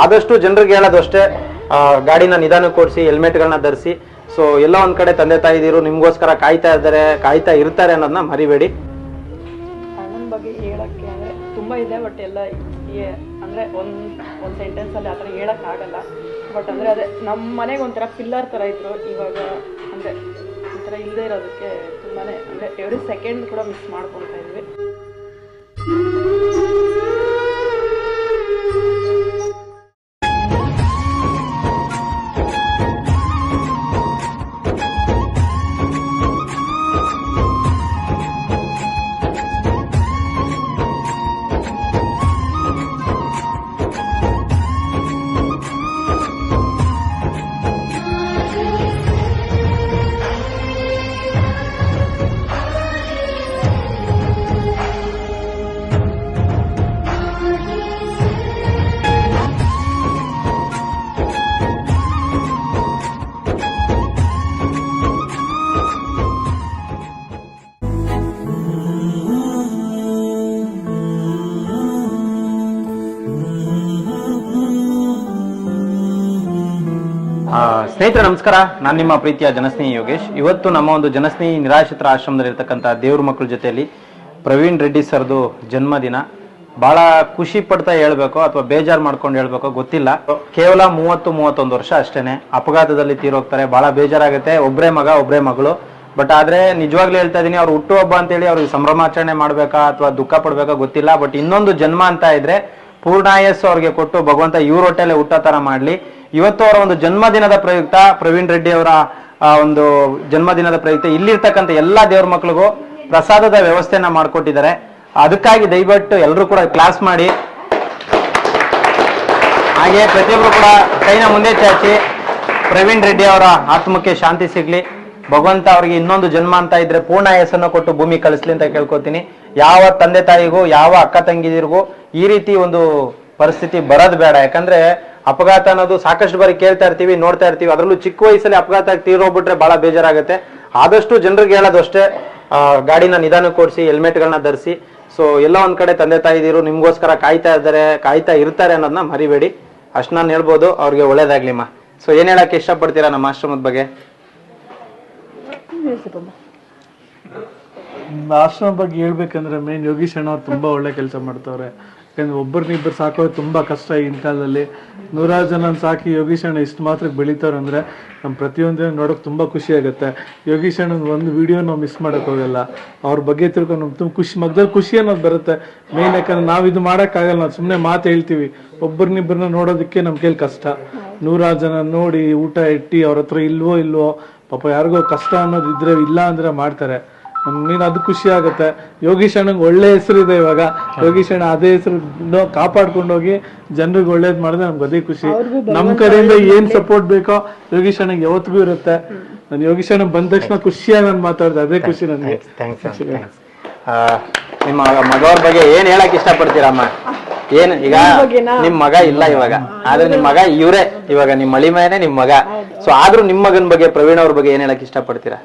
ಆದಷ್ಟು ಜನರಿಗೆ ಹೇಳೋದು ಅಷ್ಟೇ ಗಾಡಿನ ನಿಧಾನಕ್ಕೆ ಓಡಿಸಿ ಹೆಲ್ಮೆಟ್ಗಳನ್ನ ಧರಿಸಿ. ಸೊ ಎಲ್ಲ ಒಂದ್ ಕಡೆ ತಂದೆ ತಾಯಿದಿರು ನಿಮ್ಗೋಸ್ಕರ ಕಾಯ್ತಾ ಇದ್ದಾರೆ, ಕಾಯ್ತಾ ಇರ್ತಾರೆ ಅನ್ನೋದನ್ನ ಮರಿಬೇಡಿ. ಅಣ್ಣನ ಬಗ್ಗೆ ಹೇಳಕ್ಕೆ ಅಂದರೆ ತುಂಬ ಇದೆ ಬಟ್ ಎಲ್ಲ ಅಂದರೆ ಒಂದು ಒಂದು ಸೆಂಟೆನ್ಸಲ್ಲಿ ಆ ಥರ ಹೇಳೋಕ್ಕಾಗಲ್ಲ. ಬಟ್ ಅಂದರೆ ಅದೇ ನಮ್ಮ ಮನೆಗೆ ಒಂಥರ ಪಿಲ್ಲರ್ ಥರ ಇದ್ರು ಇವಾಗ, ಅಂದರೆ ಈ ಥರ ಇಲ್ಲದೆ ಇರೋದಕ್ಕೆ ತುಂಬಾ ಅಂದರೆ ಎವ್ರಿ ಸೆಕೆಂಡ್ ಕೂಡ ಮಿಸ್ ಮಾಡ್ಕೊತಾ ಸ್ನೇಹಿತರೆ, ನಮಸ್ಕಾರ. ನಾನು ನಿಮ್ಮ ಪ್ರೀತಿಯ ಜನಸ್ನೇಹಿ ಯೋಗೇಶ್. ಇವತ್ತು ನಮ್ಮ ಒಂದು ಜನಸ್ನೇಹಿ ನಿರಾಶ್ರಿತರ ಆಶ್ರಮದಲ್ಲಿರ್ತಕ್ಕಂಥ ದೇವ್ರ ಮಕ್ಕಳ ಜೊತೆಯಲ್ಲಿ ಪ್ರವೀಣ್ ರೆಡ್ಡಿ ಸರ್ದು ಜನ್ಮದಿನ. ಬಹಳ ಖುಷಿ ಪಡ್ತಾ ಹೇಳ್ಬೇಕು ಅಥವಾ ಬೇಜಾರ್ ಮಾಡ್ಕೊಂಡು ಹೇಳ್ಬೇಕು ಗೊತ್ತಿಲ್ಲ. ಕೇವಲ ಮೂವತ್ತು, ಮೂವತ್ತೊಂದು ವರ್ಷ ಅಷ್ಟೇನೆ. ಅಪಘಾತದಲ್ಲಿ ತೀರೋಗ್ತಾರೆ. ಬಹಳ ಬೇಜಾರಾಗುತ್ತೆ. ಒಬ್ಬರೇ ಮಗ ಒಬ್ಬರೇ ಮಗಳು. ಬಟ್ ಆದ್ರೆ ನಿಜವಾಗ್ಲೂ ಹೇಳ್ತಾ ಇದೀನಿ, ಅವ್ರು ಹುಟ್ಟು ಹುಟ್ಟುಹಬ್ಬ ಅಂತೇಳಿ ಅವ್ರಿಗೆ ಸಂಭ್ರಮಾಚರಣೆ ಮಾಡ್ಬೇಕಾ ಅಥವಾ ದುಃಖ ಪಡ್ಬೇಕಾ ಗೊತ್ತಿಲ್ಲ. ಬಟ್ ಇನ್ನೊಂದು ಜನ್ಮ ಅಂತ ಇದ್ರೆ ಪೂರ್ಣಾಯಸ್ಸು ಅವ್ರಿಗೆ ಕೊಟ್ಟು ಭಗವಂತ ಇವ್ರ ಹೊಟ್ಟೆಲೆ ಹುಟ್ಟೋ ತರ ಮಾಡ್ಲಿ. ಇವತ್ತು ಅವರ ಒಂದು ಜನ್ಮದಿನದ ಪ್ರಯುಕ್ತ ಪ್ರವೀಣ್ ರೆಡ್ಡಿ ಅವರ ಒಂದು ಜನ್ಮದಿನದ ಪ್ರಯುಕ್ತ ಇಲ್ಲಿರ್ತಕ್ಕಂಥ ಎಲ್ಲಾ ದೇವ್ರ ಮಕ್ಕಳಿಗೂ ಪ್ರಸಾದದ ವ್ಯವಸ್ಥೆನ ಮಾಡ್ಕೊಟ್ಟಿದ್ದಾರೆ. ಅದಕ್ಕಾಗಿ ದಯವಿಟ್ಟು ಎಲ್ಲರೂ ಕೂಡ ಕ್ಲಾಸ್ ಮಾಡಿ. ಹಾಗೆ ಪ್ರತಿಯೊಬ್ಬರು ಕೂಡ ಕೈನ ಮುಂದೆ ಚಾಚಿ, ಪ್ರವೀಣ್ ರೆಡ್ಡಿ ಅವರ ಆತ್ಮಕ್ಕೆ ಶಾಂತಿ ಸಿಗ್ಲಿ. ಭಗವಂತ ಅವರಿಗೆ ಇನ್ನೊಂದು ಜನ್ಮ ಅಂತ ಇದ್ರೆ ಪೂರ್ಣ ಹೆಸರನ್ನ ಕೊಟ್ಟು ಭೂಮಿ ಕಳಿಸ್ಲಿ ಅಂತ ಕೇಳ್ಕೊತೀನಿ. ಯಾವ ತಂದೆ ತಾಯಿಗೂ, ಯಾವ ಅಕ್ಕ ತಂಗಿದಿರಿಗೂ ಈ ರೀತಿ ಒಂದು ಪರಿಸ್ಥಿತಿ ಬರೋದು ಬೇಡ. ಯಾಕಂದ್ರೆ ಅಪಘಾತ ಅನ್ನೋದು ಸಾಕಷ್ಟು ಬಾರಿ ಕೇಳ್ತಾ ಇರ್ತೀವಿ, ನೋಡ್ತಾ ಇರ್ತೀವಿ. ಅದರಲ್ಲೂ ಚಿಕ್ಕ ವಯಸ್ಸಲ್ಲಿ ಅಪಘಾತ ತೀರೋಗ್ಬಿಟ್ರೆ ಬಹಳ ಬೇಜಾರಾಗುತ್ತೆ. ಆದಷ್ಟು ಜನರಿಗೆ ಹೇಳೋದು ಅಷ್ಟೇ ಗಾಡಿನ ನಿಧಾನ ಓಡಿಸಿ ಹೆಲ್ಮೆಟ್ಗಳನ್ನ ಧರಿಸಿ. ಸೊ ಎಲ್ಲ ಒಂದ್ ಕಡೆ ತಂದೆ ತಾಯಿದಿರು ನಿಮ್ಗೋಸ್ಕರ ಕಾಯ್ತಾ ಇದ್ದಾರೆ, ಕಾಯ್ತಾ ಇರ್ತಾರೆ ಅನ್ನೋದನ್ನ ಮರಿಬೇಡಿ. ಅಷ್ಟು ನಾನು ಹೇಳ್ಬೋದು, ಅವ್ರಿಗೆ ಒಳ್ಳೇದಾಗ್ಲಿಮ್ಮ ಸೊ ಏನ್ ಹೇಳಕ್ಕೆ ಇಷ್ಟಪಡ್ತೀರಾ ನಮ್ಮ ಆಶ್ರಮದ ಬಗ್ಗೆ? ಆಶ್ರಮ ಬಗ್ಗೆ ಹೇಳ್ಬೇಕಂದ್ರೆ ಮೇನ್ ಯೋಗೀಶ್ ಅಣ್ಣ ಅವ್ರು ತುಂಬಾ ಒಳ್ಳೆ ಕೆಲಸ ಮಾಡ್ತಾವ್ರೆ. ಯಾಕಂದ್ರೆ ಒಬ್ಬರನ್ನ ಇಬ್ಬರು ಸಾಕೋದು ತುಂಬಾ ಕಷ್ಟ ಈಗಿನ ಕಾಲದಲ್ಲಿ ನೂರಾರು ಜನ ಸಾಕಿ ಯೋಗೀಶ್ ಅಣ್ಣ ಇಷ್ಟು ಮಾತ್ರ ಬೆಳಿತಾವ್ರೆ ಅಂದ್ರೆ ನಮ್ಮ ಪ್ರತಿಯೊಂದು ನೋಡೋಕೆ ತುಂಬಾ ಖುಷಿ ಆಗುತ್ತೆ. ಯೋಗೀಶ್ ಒಂದು ವಿಡಿಯೋ ನಾವು ಮಿಸ್ ಮಾಡಕ್ ಹೋಗಲ್ಲ. ಅವ್ರ ಬಗ್ಗೆ ತಿಳ್ಕೊಂಡು ನಮ್ಗೆ ತುಂಬ ಖುಷಿ ಮಗದಲ್ಲಿ ಖುಷಿ ಅನ್ನೋದು ಬರುತ್ತೆ. ಮೇನ್ ಯಾಕಂದ್ರೆ ನಾವು ಇದು ಮಾಡೋಕ್ಕಾಗಲ್ಲ ನಾವು ಸುಮ್ಮನೆ ಮಾತು ಹೇಳ್ತೀವಿ. ಒಬ್ಬರನ್ನಿಬ್ಬರನ್ನ ನೋಡೋದಕ್ಕೆ ನಮ್ಮ ಕೈಲಿ ಕಷ್ಟ. ನೂರಾರು ಜನ ನೋಡಿ ಊಟ ಇಟ್ಟು ಅವ್ರ ಹತ್ರ ಇಲ್ವೋ ಇಲ್ವೋ ಪಾಪ ಯಾರಿಗೋ ಕಷ್ಟ ಅನ್ನೋದು ಇದ್ರೆ ಇಲ್ಲ ಅಂದ್ರೆ ಮಾಡ್ತಾರೆ. ನೀನು ಅದು ಖುಷಿ ಆಗುತ್ತೆ. ಯೋಗೀಶ್ ಅಣ್ಣಂಗೆ ಒಳ್ಳೆ ಹೆಸರಿದೆ ಇವಾಗ. ಯೋಗೀಶ್ ಅಣ್ಣ ಅದೇ ಹೆಸರು ಕಾಪಾಡ್ಕೊಂಡು ಹೋಗಿ ಜನರಿಗೆ ಒಳ್ಳೇದ್ ಮಾಡಿದ್ರೆ ನಮ್ಗೆ ಅದೇ ಖುಷಿ. ನಮ್ ಕಡೆಯಿಂದ ಏನ್ ಸಪೋರ್ಟ್ ಬೇಕೋ ಯೋಗೀಶ್ ಅಣ್ಣಂಗೆ ಯಾವತ್ತಿಗೂ ಇರುತ್ತೆ. ನಾನು ಯೋಗೀಶ್ ಅಣ್ಣ ಬಂದ ತಕ್ಷಣ ಖುಷಿಯಾಗಿ ನಾನು ಮಾತಾಡ್ದೆ ಅದೇ ಖುಷಿ ನನಗೆ. ನಿಮ್ಮ ಮಗವ್ರ ಬಗ್ಗೆ ಏನ್ ಹೇಳಕ್ ಇಷ್ಟಪಡ್ತೀರಮ್ಮ ಏನ್ ಈಗ ನಿಮ್ ಮಗ ಇಲ್ಲ ಇವಾಗ. ಆದ್ರೆ ನಿಮ್ ಮಗ ಇವ್ರೆ. ಇವಾಗ ನಿಮ್ ಮಳಿ ಮೇನೆ ನಿಮ್ ಮಗ. ಸೊ ಆದ್ರೂ ನಿಮ್ ಮಗನ್ ಬಗ್ಗೆ ಪ್ರವೀಣ್ ಅವ್ರ ಬಗ್ಗೆ ಏನ್ ಹೇಳಕ್ ಇಷ್ಟಪಡ್ತೀರಾ?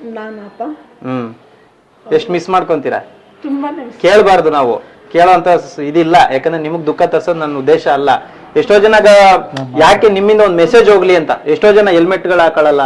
ಹ್ಮ್. ಎಷ್ಟ್ ಮಿಸ್ ಮಾಡ್ಕೊಂತೀರಾ? ತುಂಬಾನೇ ಕೇಳಬಾರ್ದು ನಾವು. ಕೇಳೋಂತ ಸ್- ಇದಿಲ್ಲ. ಯಾಕಂದ್ರೆ ನಿಮಗ್ ದುಃಖ ತರ್ಸೋದು ನನ್ನ ಉದ್ದೇಶ ಅಲ್ಲ. ಎಷ್ಟೋ ಜನ ಯಾಕೆ ನಿಮ್ಮಿಂದ ಒಂದ್ ಮೆಸೇಜ್ ಹೋಗ್ಲಿ ಅಂತ. ಎಷ್ಟೋ ಜನ ಹೆಲ್ಮೆಟ್ಗಳು ಹಾಕೊಳ್ಳಲ್ಲ.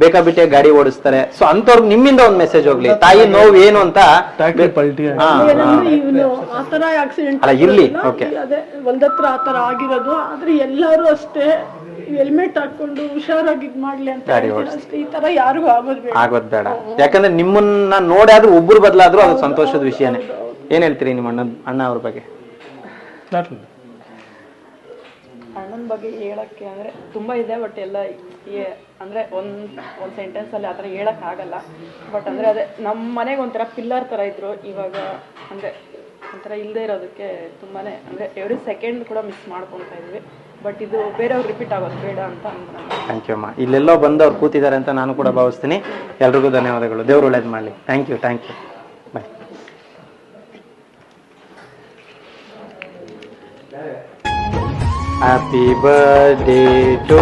ಬೇಕಾಬಿಟ್ಟೆ ಗಾಡಿ ಓಡಿಸ್ತಾರೆ. ಸೊ ಅಂತವ್ರಿಗೆ ನಿಮ್ಮಿಂದ ಒಂದ್ ಮೆಸೇಜ್ ಹೋಗ್ಲಿ. ತಾಯಿ ನೋವು ಏನು ಅಂತ ಟ್ಯಾಕ್ಟ್ರಿ ಹಾ, ಹಾ. ಇವನು ಆ ಆಕ್ಸಿಡೆಂಟ್ ಅಲ್ಲ ಇರ್ಲಿ. ಓಕೆ ಅದೇ ಒಂದತ್ರ ಆತರ ಆಗಿರೋದು. ಆದ್ರೆ ಎಲ್ಲರೂ ಅಷ್ಟೇ ಹೆಲ್ಮೆಟ್ ಹಾಕೊಂಡು ಹುಷಾರಾಗಿ ಇದ್ ಮಾಡ್ಲಿ ಅಂತ ಗಾಡಿ ಹೇಳ್ತೀನಿ ಅಷ್ಟೇ ಈ ತರ ಯಾರಿಗೂ ಆಗೋದು ಬೇಡ. ಆಗೋದ್ ಬೇಡ. ಯಾಕಂದ್ರೆ ನಿಮ್ಮನ್ನ ನೋಡಾದ್ರೂ ಒಬ್ರು ಬದಲಾದ್ರೂ ಅದು ಸಂತೋಷದ ವಿಷಯನೇ. ಏನ್ ಹೇಳ್ತೀರಿ ನಿಮ್ಮ ಅಣ್ಣ ಅಣ್ಣ ಅವ್ರ ಬಗ್ಗೆ. ಅಣ್ಣನ ಬಗ್ಗೆ ಹೇಳಕ್ಕೆ ಅಂದ್ರೆ ತುಂಬಾ ಇದೆ ಬಟ್ ಎಲ್ಲ ಅಂದ್ರೆ ಅಂದ್ರೆ ಒಂದ್ ಸೆಂಟೆನ್ಸ್ ಅಲ್ಲಿ ಆತರ ಹೇಳಕ್ ಆಗಲ್ಲ. ಬಟ್ ಅಂದ್ರೆ ಅದೇ ನಮ್ಮ ಮನೆಗೆ ಒಂಥರ ಪಿಲ್ಲರ್ ತರ ಇದ್ರು. ಇವಾಗ ಅಂದ್ರೆ ಒಂಥರ ಇಲ್ಲದೆ ಇರೋದಕ್ಕೆ ತುಂಬಾನೇ ಅಂದ್ರೆ ಎವ್ರಿ ಸೆಕೆಂಡ್ ಕೂಡ ಮಿಸ್ ಮಾಡ್ಕೊತಾ ಇದ್ವಿ. ಬಟ್ ಇದು ಬೇರೆಯವ್ರು ರಿಪೀಟ್ ಆಗೋದು ಬೇಡ ಅಂತ ಥ್ಯಾಂಕ್ ಯು ಅಮ್ಮ. ಇಲ್ಲೆಲ್ಲೋ ಬಂದು ಅವ್ರು ಕೂತಿದ್ದಾರೆ ಅಂತ ನಾನು ಕೂಡ ಭಾವಿಸ್ತೀನಿ. ಎಲ್ರಿಗೂ ಧನ್ಯವಾದಗಳು. ದೇವ್ರು ಒಳ್ಳೇದು ಮಾಡಲಿ. Thank you thank you bye happy birthday to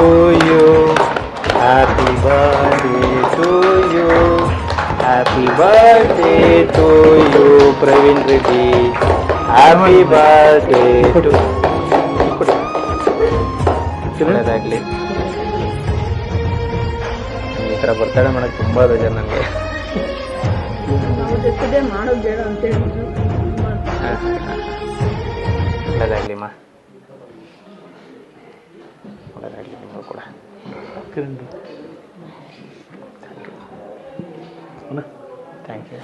you happy birthday to you happy birthday to you Praveen Reddy happy birthday to ಒಳ್ಳೇದಾಗಲಿ. ಈ ಥರ ಬರ್ತಾಳೆ ಮಾಡೋಕ್ಕೆ ತುಂಬ ಬೇಜಾರು ನನಗೆ ಒಳ್ಳೇದಾಗಲಿ ಮಾ. ಒಳ್ಳೇದಾಗಲಿ ನಿಮಗೂ ಕೂಡ. Thank you